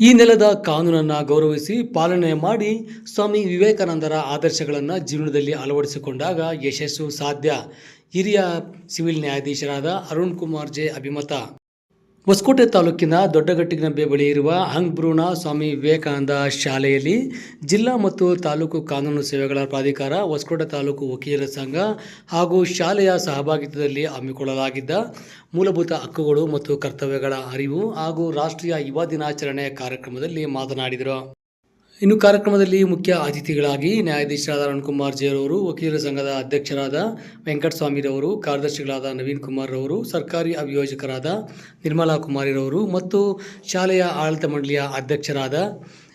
ಈ ನೆಲದ ಕಾನೂನನ್ನು ಗೌರವಿಸಿ ಪಾಲನೆ ಮಾಡಿ ಸ್ವಾಮಿ ವಿವೇಕಾನಂದರ ಆದರ್ಶಗಳನ್ನು ಜೀವನದಲ್ಲಿ ಅಳವಡಿಸಿಕೊಂಡಾಗ ಯಶಸ್ಸು ಸಾಧ್ಯ. ಹಿರಿಯ ಸಿವಿಲ್ ನ್ಯಾಯಾಧೀಶರಾದ ಅರುಣ್ ಕುಮಾರ್ ಜೆ ಅಭಿಮತ. ಹೊಸಕೋಟೆ ತಾಲೂಕಿನ ದೊಡ್ಡಗಟ್ಟಿನ ಬಳಿ ಇರುವ ಹಂಗ್ಭ್ರೂಣ ಸ್ವಾಮಿ ವಿವೇಕಾನಂದ ಶಾಲೆಯಲ್ಲಿ ಜಿಲ್ಲಾ ಮತ್ತು ತಾಲೂಕು ಕಾನೂನು ಸೇವೆಗಳ ಪ್ರಾಧಿಕಾರ, ಹೊಸಕೋಟೆ ತಾಲೂಕು ವಕೀಲರ ಸಂಘ ಹಾಗೂ ಶಾಲೆಯ ಸಹಭಾಗಿತ್ವದಲ್ಲಿ ಹಮ್ಮಿಕೊಳ್ಳಲಾಗಿದ್ದ ಮೂಲಭೂತ ಹಕ್ಕುಗಳು ಮತ್ತು ಕರ್ತವ್ಯಗಳ ಅರಿವು ಹಾಗೂ ರಾಷ್ಟ್ರೀಯ ಯುವ ದಿನಾಚರಣೆ ಕಾರ್ಯಕ್ರಮದಲ್ಲಿ ಮಾತನಾಡಿದರು. ಇನ್ನು ಕಾರ್ಯಕ್ರಮದಲ್ಲಿ ಮುಖ್ಯ ಅತಿಥಿಗಳಾಗಿ ನ್ಯಾಯಾಧೀಶರಾದ ಅರುಣ್ ಕುಮಾರ್ ಜೇರವರು, ವಕೀಲರ ಸಂಘದ ಅಧ್ಯಕ್ಷರಾದ ವೆಂಕಟಸ್ವಾಮಿರವರು, ಕಾರ್ಯದರ್ಶಿಗಳಾದ ನವೀನ್ ಕುಮಾರ್ ರವರು, ಸರ್ಕಾರಿ ಅಭಿಯೋಜಕರಾದ ನಿರ್ಮಲಾ ಕುಮಾರಿರವರು ಮತ್ತು ಶಾಲೆಯ ಆಡಳಿತ ಮಂಡಳಿಯ ಅಧ್ಯಕ್ಷರಾದ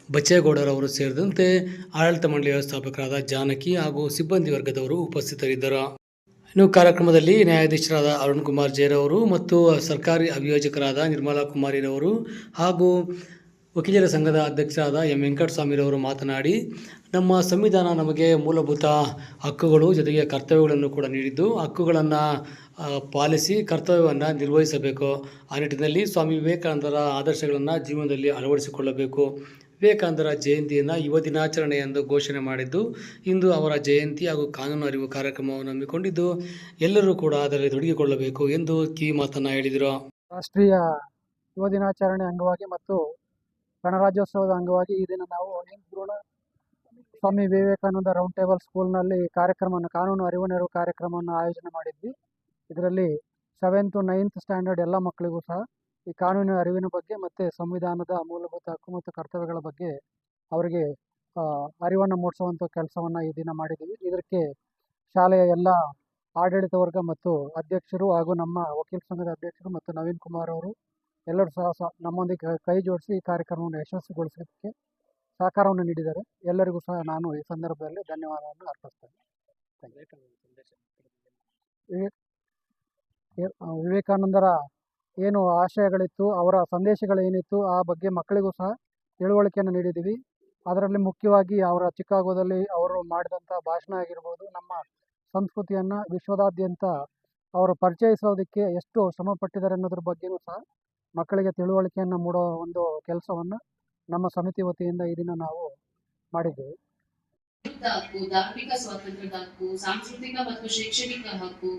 ಬಚ್ಚೇಗೌಡರವರು ಸೇರಿದಂತೆ ಆಡಳಿತ ಮಂಡಳಿ ವ್ಯವಸ್ಥಾಪಕರಾದ ಜಾನಕಿ ಹಾಗೂ ಸಿಬ್ಬಂದಿ ವರ್ಗದವರು ಉಪಸ್ಥಿತರಿದ್ದರು. ಇನ್ನು ಕಾರ್ಯಕ್ರಮದಲ್ಲಿ ನ್ಯಾಯಾಧೀಶರಾದ ಅರುಣ್ ಕುಮಾರ್ ಜೇರವರು ಮತ್ತು ಸರ್ಕಾರಿ ಅಭಿಯೋಜಕರಾದ ನಿರ್ಮಲಾ ಕುಮಾರಿರವರು ಹಾಗೂ ವಕೀಲರ ಸಂಘದ ಅಧ್ಯಕ್ಷರಾದ ಎಂ ವೆಂಕಟಸ್ವಾಮಿರವರು ಮಾತನಾಡಿ, ನಮ್ಮ ಸಂವಿಧಾನ ನಮಗೆ ಮೂಲಭೂತ ಹಕ್ಕುಗಳು ಜೊತೆಗೆ ಕರ್ತವ್ಯಗಳನ್ನು ಕೂಡ ನೀಡಿದ್ದು, ಹಕ್ಕುಗಳನ್ನು ಪಾಲಿಸಿ ಕರ್ತವ್ಯವನ್ನು ನಿರ್ವಹಿಸಬೇಕು. ಆ ನಿಟ್ಟಿನಲ್ಲಿ ಸ್ವಾಮಿ ವಿವೇಕಾನಂದರ ಆದರ್ಶಗಳನ್ನು ಜೀವನದಲ್ಲಿ ಅಳವಡಿಸಿಕೊಳ್ಳಬೇಕು. ವಿವೇಕಾನಂದರ ಜಯಂತಿಯನ್ನು ಯುವ ದಿನಾಚರಣೆ ಎಂದು ಘೋಷಣೆ ಮಾಡಿದ್ದು, ಇಂದು ಅವರ ಜಯಂತಿ ಹಾಗೂ ಕಾನೂನು ಅರಿವು ಕಾರ್ಯಕ್ರಮವನ್ನು ಹಮ್ಮಿಕೊಂಡಿದ್ದು, ಎಲ್ಲರೂ ಕೂಡ ಅದರಲ್ಲಿ ತೊಡಗಿಕೊಳ್ಳಬೇಕು ಎಂದು ಕಿವಿ ಮಾತನ್ನು ಹೇಳಿದರು. ರಾಷ್ಟ್ರೀಯ ಯುವ ದಿನಾಚರಣೆ ಅಂಗವಾಗಿ ಮತ್ತು ಗಣರಾಜ್ಯೋತ್ಸವದ ಅಂಗವಾಗಿ ಈ ದಿನ ನಾವು ಭ್ರೂಣ ಸ್ವಾಮಿ ವಿವೇಕಾನಂದ ರೌಂಡ್ ಟೇಬಲ್ ಸ್ಕೂಲ್ನಲ್ಲಿ ಕಾರ್ಯಕ್ರಮವನ್ನು, ಕಾನೂನು ಅರಿವು ನೆರವು ಕಾರ್ಯಕ್ರಮವನ್ನು ಆಯೋಜನೆ ಮಾಡಿದ್ವಿ. ಇದರಲ್ಲಿ ಸೆವೆಂತು ನೈನ್ತ್ ಸ್ಟ್ಯಾಂಡರ್ಡ್ ಎಲ್ಲ ಮಕ್ಕಳಿಗೂ ಸಹ ಈ ಕಾನೂನಿನ ಅರಿವಿನ ಬಗ್ಗೆ ಮತ್ತು ಸಂವಿಧಾನದ ಮೂಲಭೂತ ಹಕ್ಕು ಮತ್ತು ಕರ್ತವ್ಯಗಳ ಬಗ್ಗೆ ಅವರಿಗೆ ಅರಿವನ್ನು ಮೂಡಿಸುವಂಥ ಕೆಲಸವನ್ನು ಈ ದಿನ ಮಾಡಿದ್ದೀವಿ. ಇದಕ್ಕೆ ಶಾಲೆಯ ಎಲ್ಲ ಆಡಳಿತ ವರ್ಗ ಮತ್ತು ಅಧ್ಯಕ್ಷರು ಹಾಗೂ ನಮ್ಮ ವಕೀಲ ಸಂಘದ ಅಧ್ಯಕ್ಷರು ಮತ್ತು ನವೀನ್ ಕುಮಾರ್ ಅವರು ಎಲ್ಲರೂ ಸಹ ನಮ್ಮೊಂದಿಗೆ ಕೈ ಜೋಡಿಸಿ ಈ ಕಾರ್ಯಕ್ರಮವನ್ನು ಯಶಸ್ವಿಗೊಳಿಸೋದಕ್ಕೆ ಸಹಕಾರವನ್ನು ನೀಡಿದ್ದಾರೆ. ಎಲ್ಲರಿಗೂ ಸಹ ನಾನು ಈ ಸಂದರ್ಭದಲ್ಲಿ ಧನ್ಯವಾದವನ್ನು ಅರ್ಪಿಸ್ತೇನೆ. ವಿವೇಕಾನಂದರ ಏನು ಆಶಯಗಳಿತ್ತು, ಅವರ ಸಂದೇಶಗಳೇನಿತ್ತು ಆ ಬಗ್ಗೆ ಮಕ್ಕಳಿಗೂ ಸಹ ತಿಳುವಳಿಕೆಯನ್ನು ನೀಡಿದ್ದೀವಿ. ಅದರಲ್ಲಿ ಮುಖ್ಯವಾಗಿ ಅವರ ಚಿಕಾಗೋದಲ್ಲಿ ಅವರು ಮಾಡಿದಂಥ ಭಾಷಣ ಆಗಿರ್ಬೋದು, ನಮ್ಮ ಸಂಸ್ಕೃತಿಯನ್ನು ವಿಶ್ವದಾದ್ಯಂತ ಅವರು ಪರಿಚಯಿಸೋದಕ್ಕೆ ಎಷ್ಟು ಶ್ರಮಪಟ್ಟಿದ್ದಾರೆ ಅನ್ನೋದ್ರ ಬಗ್ಗೆಯೂ ಸಹ ಮಕ್ಕಳಿಗೆ ತಿಳುವಳಿಕೆಯನ್ನು ಮೂಡೋ ಒಂದು ಕೆಲಸವನ್ನು ನಮ್ಮ ಸಮಿತಿ ವತಿಯಿಂದ ಈ ದಿನ ನಾವು ಬೌದ್ಧಿಕ ಹಕ್ಕು, ಧಾರ್ಮಿಕ ಸ್ವಾತಂತ್ರ್ಯದ ಹಕ್ಕು, ಸಾಂಸ್ಕೃತಿಕ ಮತ್ತು ಶೈಕ್ಷಣಿಕ ಹಕ್ಕು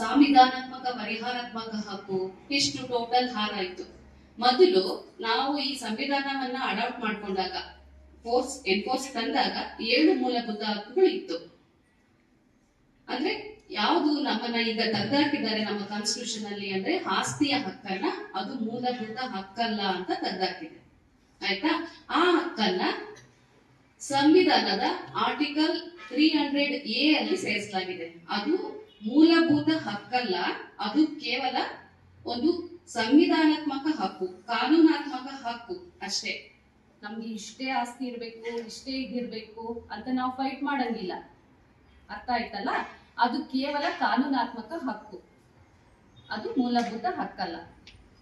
ಸಾಂವಿಧಾನಾತ್ಮಕ ಪರಿಹಾರಾತ್ಮಕ ಹಕ್ಕು, ಇಷ್ಟು ಟೋಟಲ್ ಹಾರಾಯ್ತು ಮೊದಲು ನಾವು ಈ ಸಂವಿಧಾನವನ್ನ ಅಡಾಪ್ಟ್ ಮಾಡ್ಕೊಂಡಾಗ ಫೋರ್ಸ್ ಎನ್ಫೋರ್ಸ್ ತಂದಾಗ ಏಳು ಮೂಲಭೂತ ಹಕ್ಕುಗಳು ಇತ್ತು. ಅಂದ್ರೆ ಯಾವುದು ನಮ್ಮನ್ನ ಈಗ ತೆಗ್ದಾಕಿದ್ದಾರೆ ನಮ್ಮ ಕಾನ್ಸ್ಟಿಟ್ಯೂಷನ್ ಅಲ್ಲಿ ಅಂದ್ರೆ ಆಸ್ತಿಯ ಹಕ್ಕನ್ನ ಅದು ಮೂಲಭೂತ ಹಕ್ಕಲ್ಲ ಅಂತ ತೆಗ್ದಾಕಿದೆ ಆಯ್ತಾ? ಆ ಹಕ್ಕನ್ನ ಸಂವಿಧಾನದ ಆರ್ಟಿಕಲ್ ತ್ರೀ ಹಂಡ್ರೆಡ್ ಎ ಅಲ್ಲಿ ಸೇರಿಸಲಾಗಿದೆ. ಅದು ಮೂಲಭೂತ ಹಕ್ಕಲ್ಲ, ಅದು ಕೇವಲ ಒಂದು ಸಂವಿಧಾನಾತ್ಮಕ ಹಕ್ಕು, ಕಾನೂನಾತ್ಮಕ ಹಕ್ಕು ಅಷ್ಟೇ. ನಮ್ಗೆ ಇಷ್ಟೇ ಆಸ್ತಿ ಇರ್ಬೇಕು, ಇಷ್ಟೇ ಇದಿರ್ಬೇಕು ಅಂತ ನಾವು ಫೈಟ್ ಮಾಡಂಗಿಲ್ಲ. ಅರ್ಥ ಆಯ್ತಲ್ಲ? ಅದು ಕೇವಲ ಕಾನೂನಾತ್ಮಕ ಹಕ್ಕು. ಅದು ಮೂಲಭೂತ ಹಕ್ಕಲ್ಲ.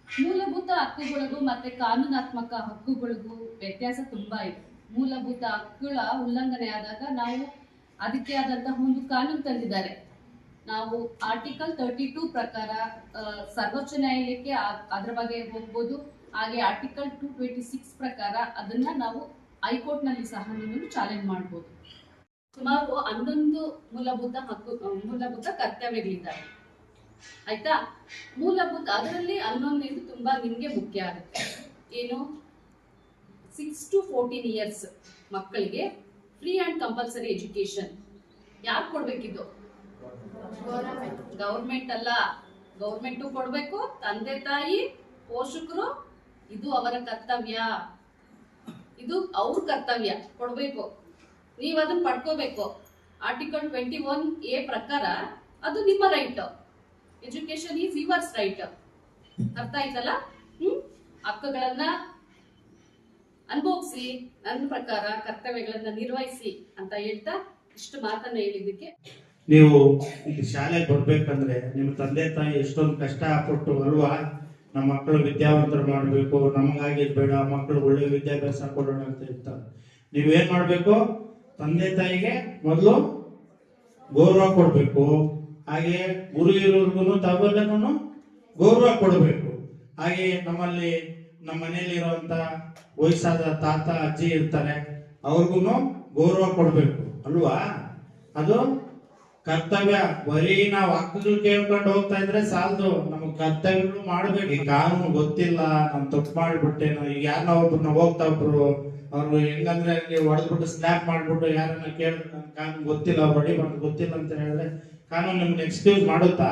ಮೂಲಭೂತ ಹಕ್ಕುಗಳಿಗೂ ಮತ್ತೆ ಕಾನೂನಾತ್ಮಕ ಹಕ್ಕುಗಳಿಗೂ ವ್ಯತ್ಯಾಸ ತುಂಬಾ ಇದೆ. ಮೂಲಭೂತ ಹಕ್ಕುಗಳ ಉಲ್ಲಂಘನೆ ಆದಾಗ ನಾವು ಅದಕ್ಕೆ ಆದಂತಹ ಒಂದು ಕಾನೂನು ತಂದಿದ್ದಾರೆ. ನಾವು ಆರ್ಟಿಕಲ್ ತರ್ಟಿ ಟೂ ಪ್ರಕಾರ ಸರ್ವೋಚ್ಚ ನ್ಯಾಯಾಲಯಕ್ಕೆ ಅದರ ಬಗ್ಗೆ ಹೋಗ್ಬೋದು. ಹಾಗೆ ಆರ್ಟಿಕಲ್ ಟೂ ಟ್ವೆಂಟಿ ಸಿಕ್ಸ್ ಪ್ರಕಾರ ಅದನ್ನ ನಾವು ಹೈಕೋರ್ಟ್ನಲ್ಲಿ ಸಹ ನೀವು ಚಾಲೆಂಜ್ ಮಾಡ್ಬೋದು. ಸುಮಾರು ಹನ್ನೊಂದು ಮೂಲಭೂತ ಹಕ್ಕು ಮೂಲಭೂತ ಕರ್ತವ್ಯಗಳಿದ್ದಾವೆ. ಆಯ್ತಾ? ಮೂಲಭೂತ, ಅದರಲ್ಲಿ ಹನ್ನೊಂದು ತುಂಬಾ ನಿಮ್ಗೆ ಮುಖ್ಯ ಆಗುತ್ತೆ. ಏನು? ಸಿಕ್ಸ್ ಟು ಫೋರ್ಟೀನ್ ಇಯರ್ಸ್ ಮಕ್ಕಳಿಗೆ ಫ್ರೀ ಅಂಡ್ ಕಂಪಲ್ಸರಿ ಎಜುಕೇಶನ್ ಯಾರು ಕೊಡ್ಬೇಕಿದ್ದು? ಗೌರ್ಮೆಂಟ್ ಅಲ್ಲ. ಗೌರ್ಮೆಂಟು ಕೊಡ್ಬೇಕು, ತಂದೆ, ತಾಯಿ, ಪೋಷಕರು, ಇದು ಅವರ ಕರ್ತವ್ಯ. ಇದು ಅವ್ರ ಕರ್ತವ್ಯ. ಕೊಡ್ಬೇಕು. ನೀವು ಅದನ್ನ ಪಡ್ಕೋಬೇಕು. ಆರ್ಟಿಕಲ್ ಟ್ವೆಂಟಿ ಒನ್ ಎ ಪ್ರಕಾರ ಅದು ನಿಮ್ಮ right education is yours right ಅರ್ಥ ಆಯ್ತಲ್ಲ? ಹ್ಮ್? ಹಕ್ಕುಗಳನ್ನ ಅನುಭವಿಸಿ, ನನ್ನ ಪ್ರಕಾರ ಕರ್ತವ್ಯಗಳನ್ನ ನಿರ್ವಹಿಸಿ ಅಂತ ಹೇಳ್ತಾ ಇಷ್ಟು ಮಾತನ್ನ ಹೇಳಿದ್ದಕ್ಕೆ. ನೀವು ಶಾಲೆಗೆ ಬರ್ಬೇಕಂದ್ರೆ ನಿಮ್ಮ ತಂದೆ ತಾಯಿ ಎಷ್ಟೊಂದು ಕಷ್ಟ ಕೊಟ್ಟು ಬರುವ ನಮ್ಮ ಮಕ್ಕಳು ವಿದ್ಯಾವಂತರು ಮಾಡಬೇಕು ನಮಗಾಗಿ ಬೇಡ, ಮಕ್ಕಳು ಒಳ್ಳೆ ವಿದ್ಯಾಭ್ಯಾಸ ಕೊಡೋಣ ಅಂತ ಇರ್ತಾರೆ ನೀವೇನ್ ಮಾಡ್ಬೇಕು? ತಂದೆ ತಾಯಿಗೆ ಮೊದಲು ಗೌರವ ಕೊಡಬೇಕು. ಹಾಗೆ ಗುರು ಇರೋರ್ಗು ತಾವೆಲ್ಲನೂ ಗೌರವ ಕೊಡಬೇಕು. ಹಾಗೆ ನಮ್ಮಲ್ಲಿ ನಮ್ಮ ಮನೆಯಲ್ಲಿ ಇರುವಂತ ವಯಸ್ಸಾದ ತಾತ, ಅಜ್ಜಿ ಇರ್ತಾರೆ ಅವ್ರಿಗೂ ಗೌರವ ಕೊಡಬೇಕು. ಅಲ್ವಾ? ಅದು ಕರ್ತವ್ಯ, ಬರೀ ನಾವು ಹಕ್ಕುಗಳು ಕೇಳ್ಕೊಂಡು ಹೋಗ್ತಾ ಇದ್ರೆ ಸಾಲದು. ನಮಗ್ ಕರ್ತವ್ಯಗಳು ಮಾಡ್ಬೇಕು. ಈ ಕಾನೂನು ಗೊತ್ತಿಲ್ಲ, ನಾನು ತಪ್ಪು ಮಾಡ್ಬಿಟ್ಟೇನು. ಈಗ ಯಾರನ್ನ ಒಬ್ರನ್ನ ಹೋಗ್ತಾ ಒಬ್ರು, ಅವ್ರು ಹೆಂಗಂದ್ರೆ ಹಂಗೆ ಹೊಡೆದ್ಬಿಟ್ಟು ಸ್ನ್ಯಾಪ್ ಮಾಡ್ಬಿಟ್ಟು ಯಾರನ್ನ ಕೇಳಿದ್ರೆ ನನ್ ಕಾನೂನು ಗೊತ್ತಿಲ್ಲ, ಅವ್ರು ಹೊಡಿಬಾರ್ದು ಗೊತ್ತಿಲ್ಲ ಅಂತ ಹೇಳಿದ್ರೆ ಕಾನೂನು ನಿಮ್ಗೆ ಎಕ್ಸ್ಕ್ಯೂಸ್ ಮಾಡುತ್ತಾ?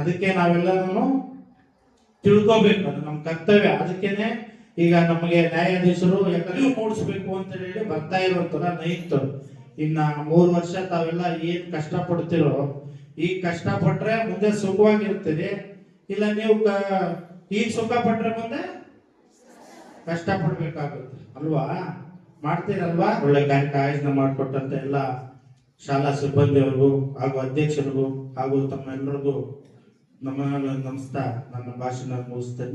ಅದಕ್ಕೆ ನಾವೆಲ್ಲರೂ ತಿಳ್ಕೊಬೇಕು. ಅದು ನಮ್ಮ ಕರ್ತವ್ಯ. ಅದಕ್ಕೇನೆ ಈಗ ನಮಗೆ ನ್ಯಾಯಾಧೀಶರು ಎಲ್ಲರಿಗೂ ಮೂಡಿಸ್ಬೇಕು ಅಂತ ಹೇಳಿ ಬರ್ತಾ ಇರುವಂತರ ನೈತು ಇನ್ನ ಮೂರು ವರ್ಷ ತಾವೆಲ್ಲ ಏನ್ ಕಷ್ಟ ಪಡ್ತಿರೋ ಈಗ ಕಷ್ಟ ಪಟ್ರೆ ಮುಂದೆ ಸುಖವಾಗಿರ್ತೀರಿ. ಇಲ್ಲ ನೀವು ಈಗ ಸುಖ ಪಟ್ರೆ ಮುಂದೆ ಕಷ್ಟ ಪಡ್ಬೇಕಾಗುತ್ತೆ ಅಲ್ವಾ? ಮಾಡ್ತೀರಲ್ವಾ? ಒಳ್ಳೆ ಆಯೋಜನೆ ಮಾಡಿಕೊಟ್ಟಂತ ಎಲ್ಲ ಶಾಲಾ ಸಿಬ್ಬಂದಿಯವ್ರಿಗೂ ಹಾಗೂ ಅಧ್ಯಕ್ಷರಿಗೂ ಹಾಗೂ ತಮ್ಮೆಲ್ಲರಿಗೂ ನಮ್ಮ ನಮಸ್ತಾ. ನನ್ನ ಭಾಷಣ ಮುಗಿಸ್ತೇನೆ.